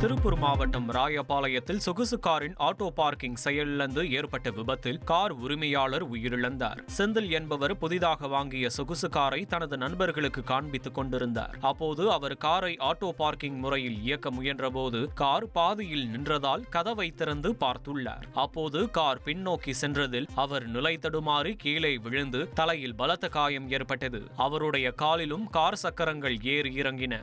திருப்பூர் மாவட்டம் ராயபாளையத்தில் சொகுசு காரின் ஆட்டோ பார்க்கிங் செயலிழந்து ஏற்பட்ட விபத்தில் கார் உரிமையாளர் உயிரிழந்தார். செந்தில் என்பவர் புதிதாக வாங்கிய சொகுசு காரை தனது நண்பர்களுக்கு காண்பித்துக் கொண்டிருந்தார். அப்போது அவர் காரை ஆட்டோ பார்க்கிங் முறையில் இயக்க முயன்றபோது கார் பாதியில் நின்றதால் கதவை திறந்து பார்த்துள்ளார். அப்போது கார் பின்னோக்கி சென்றதில் அவர் நிலை தடுமாறி கீழே விழுந்து தலையில் பலத்த காயம் ஏற்பட்டது. அவருடைய காலிலும் கார் சக்கரங்கள் ஏறி இறங்கின.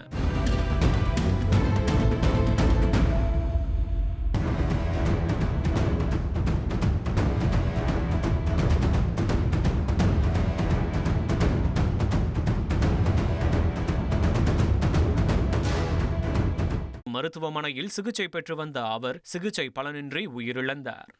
மருத்துவமனையில் சிகிச்சை பெற்று வந்த அவர் சிகிச்சை பலனின்றி உயிரிழந்தார்.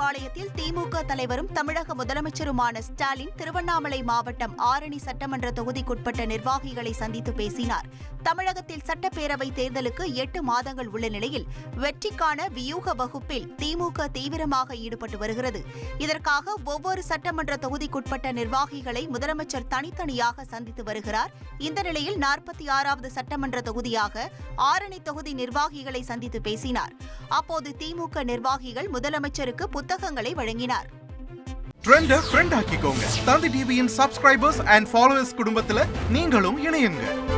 அறிவாலயத்தில் திமுக தலைவரும் தமிழக முதலமைச்சருமான ஸ்டாலின் திருவண்ணாமலை மாவட்டம் ஆரணி சட்டமன்ற தொகுதிக்குட்பட்ட நிர்வாகிகளை சந்தித்து பேசினார். தமிழகத்தில் சட்டப்பேரவை தேர்தலுக்கு எட்டு மாதங்கள் உள்ள நிலையில் வெற்றிக்கான வியூக வகுப்பில் திமுக தீவிரமாக ஈடுபட்டு வருகிறது. இதற்காக ஒவ்வொரு சட்டமன்ற தொகுதிக்குட்பட்ட நிர்வாகிகளை முதலமைச்சர் தனித்தனியாக சந்தித்து வருகிறார். இந்த நிலையில் நாற்பத்தி ஆறாவது சட்டமன்ற தொகுதியாக ஆரணி தொகுதி நிர்வாகிகளை சந்தித்து பேசினார். அப்போது திமுக நிர்வாகிகள் முதலமைச்சருக்கு புத்தகங்களை வழங்கினார். ட்ரெண்ட ஃப்ரெண்ட் ஆக்கிக்கோங்க. தந்தி டிவியின் சப்ஸ்கிரைபர்ஸ் அண்ட் ஃபாலோவர்ஸ் குடும்பத்துல நீங்களும் இணையுங்க.